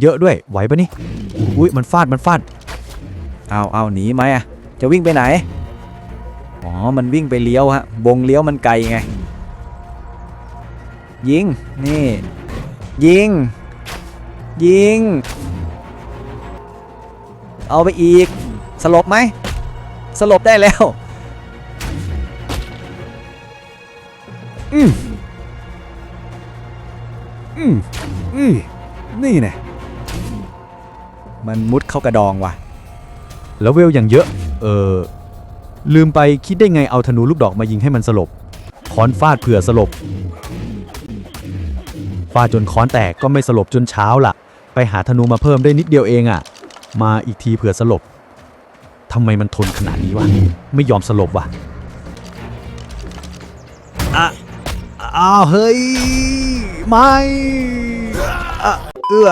เยอะด้วยไหวปะนี่อุ้ยมันฟาดมันฟาดเอาเอาหนีไหมอะจะวิ่งไปไหนอ๋อมันวิ่งไปเลี้ยวฮะบงเลี้ยวมันไกลไง ยิงนี่ ยิง ยิง เอาไปอีก สลบไหมสลบได้แล้วอืมอืมอืมนี่แน่ มันมุดเข้ากระดองว่ะ แล้วเวลอย่างเยอะ เออ ลืมไปคิดได้ไงเอาธนูลูกดอกมายิงให้มันสลบ ค้อนฟาดเผื่อสลบ ฟาดจนค้อนแตกก็ไม่สลบจนเช้าล่ะ ไปหาธนูมาเพิ่มได้นิดเดียวเองอะ่ะ มาอีกทีเผื่อสลบทำไมมันทนขนาดนี้วะ ไม่ยอมสลบวะอะอ้าวเฮ้ย ไม่อะเอื้อ